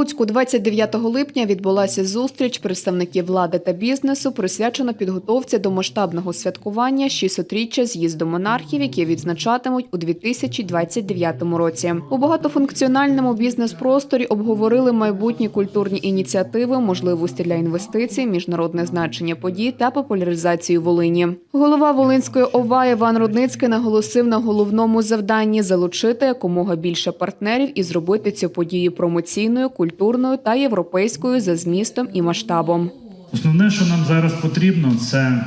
Луцьку 29 липня відбулася зустріч представників влади та бізнесу, присвячена підготовці до масштабного святкування 600-річчя з'їзду монархів, які відзначатимуть у 2029 році. У багатофункціональному бізнес-просторі обговорили майбутні культурні ініціативи, можливості для інвестицій, міжнародне значення подій та популяризацію Волині. Голова Волинської ОВА Іван Рудницький наголосив на головному завданні залучити якомога більше партнерів і зробити цю подію промоційною, культурною та європейською за змістом і масштабом. Основне, що нам зараз потрібно, це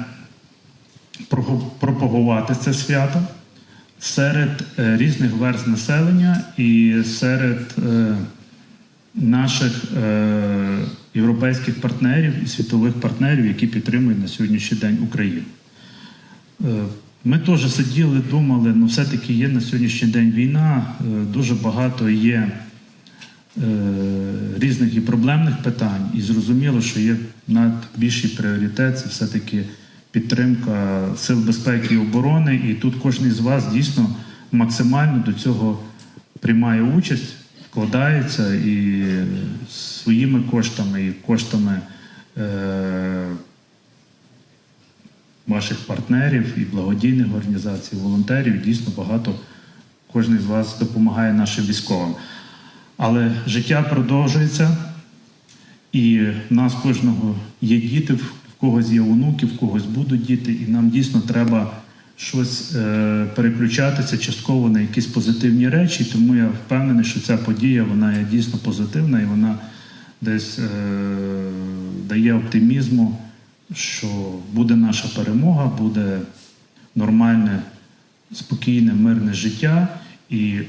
пропагувати це свято серед е, різних верст населення і серед е, наших е, європейських партнерів і світових партнерів, які підтримують на сьогоднішній день Україну. Ми теж сиділи, думали, ну все-таки є на сьогоднішній день війна, дуже багато є різних і проблемних питань, і зрозуміло, що є найбільший пріоритет це все-таки підтримка сил безпеки і оборони. І тут кожен з вас дійсно максимально до цього приймає участь, вкладається і своїми коштами, і коштами. Е, ваших партнерів і благодійних організацій, волонтерів. Дійсно багато кожен з вас допомагає нашим військовим. Але життя продовжується, і в нас кожного є діти, в когось є онуки, в когось будуть діти, і нам дійсно треба щось е, переключатися частково на якісь позитивні речі. Тому я впевнений, що ця подія вона є дійсно позитивна і вона десь е, дає оптимізму, що буде наша перемога, буде нормальне, спокійне, мирне життя і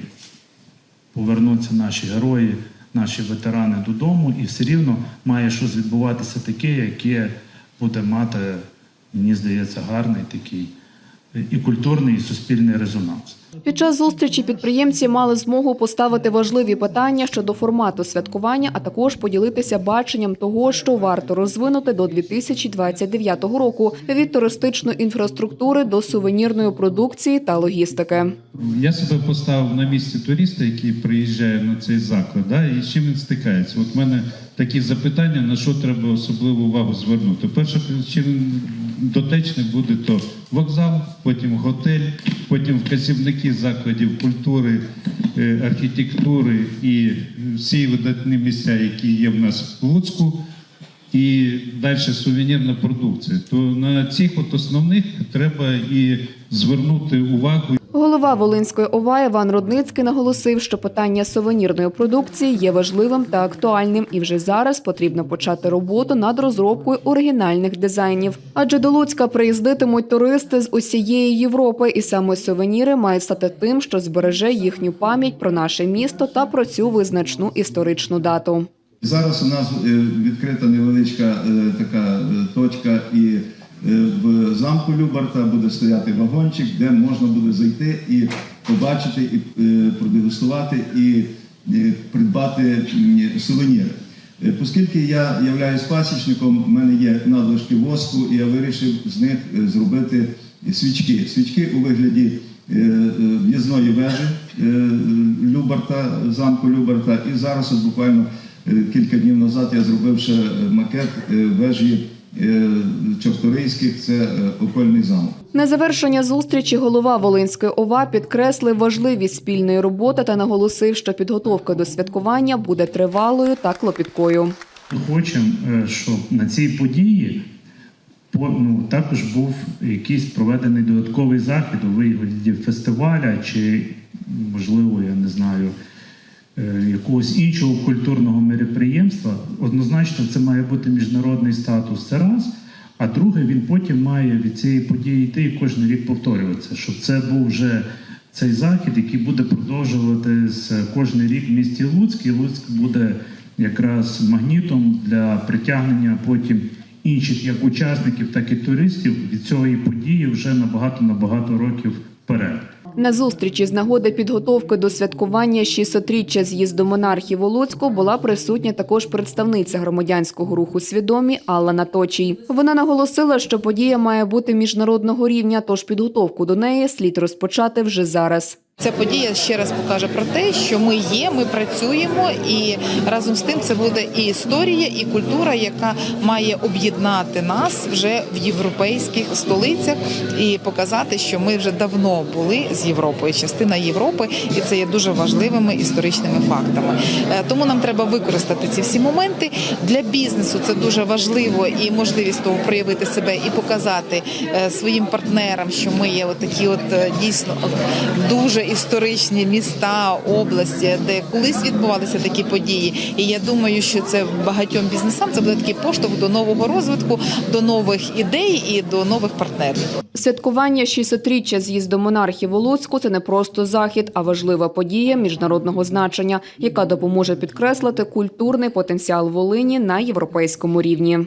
повернуться наші герої, наші ветерани додому, і все рівно має щось відбуватися таке, яке буде мати, мені здається, гарний такий і культурний, і суспільний резонанс. Під час зустрічі підприємці мали змогу поставити важливі питання щодо формату святкування, а також поділитися баченням того, що варто розвинути до 2029 року від туристичної інфраструктури до сувенірної продукції та логістики. Я себе поставив на місці туриста, який приїжджає на цей заклад, да, і з чим він стикається. От в мене такі запитання, на що треба особливу увагу звернути. Перше, чим він дотечний буде, то вокзал, потім готель, потім вказівники закладів культури, е, архітектури і всі видатні місця, які є в нас в Луцьку. І далі сувенірна продукція. То на цих от основних треба і звернути увагу. Голова Волинської ОВА Іван Рудницький наголосив, що питання сувенірної продукції є важливим та актуальним, і вже зараз потрібно почати роботу над розробкою оригінальних дизайнів. Адже до Луцька приїздитимуть туристи з усієї Європи, і саме сувеніри мають стати тим, що збереже їхню пам'ять про наше місто та про цю визначну історичну дату. Зараз у нас е, відкрита невеличка е, така е, точка, і в замку Любарта буде стояти вагончик, де можна буде зайти і побачити, і е, продегустувати, і е, придбати сувеніри. Е, Оскільки я являюсь пасічником, в мене є надлишки воску, і я вирішив з них е, зробити свічки. Свічки у вигляді е, е, в'їзної вежі е, Любарта, замку Любарта. І зараз, от буквально е, кілька днів назад, я зробив ще е, макет е, вежі Чорторийських, це е, окольний замок. На завершення зустрічі голова Волинської ОВА підкреслив важливість спільної роботи та наголосив, що підготовка до святкування буде тривалою та клопіткою. Хочемо, е, щоб на цій події по- ну, також був якийсь проведений додатковий захід у вигляді фестиваля чи, можливо, я не знаю, е, якогось іншого культурного мероприємства. Однозначно, це має бути міжнародний статус. Це раз. А друге, він потім має від цієї події йти і кожен рік повторюватися, щоб це був вже цей захід, який буде продовжуватись кожен рік в місті Луцьк, і Луцьк буде якраз магнітом для притягнення потім інших як учасників, так і туристів від цієї події вже набагато набагато років вперед. На зустрічі з нагоди підготовки до святкування 600-річчя з'їзду монархів Волоцького була присутня також представниця громадянського руху свідомі Алла Наточій. Вона наголосила, що подія має бути міжнародного рівня, тож підготовку до неї слід розпочати вже зараз. Ця подія ще раз покаже про те, що ми є, ми працюємо, і разом з тим це буде і історія, і культура, яка має об'єднати нас вже в європейських столицях і показати, що ми вже давно були з Європою, частина Європи, і це є дуже важливими історичними фактами. Е, Тому нам треба використати ці всі моменти для бізнесу. Це дуже важливо і можливість того проявити себе і показати е, своїм партнерам, що ми є отакі, от е, дійсно дуже історичні міста, області, де колись відбувалися такі події. І я думаю, що це багатьом бізнесам це буде такий поштовх до нового розвитку, до нових ідей і до нових партнерів. Святкування 600-річчя з'їзду монархів у Луцьку – це не просто захід, а важлива подія міжнародного значення, яка допоможе підкреслити культурний потенціал Волині на європейському рівні.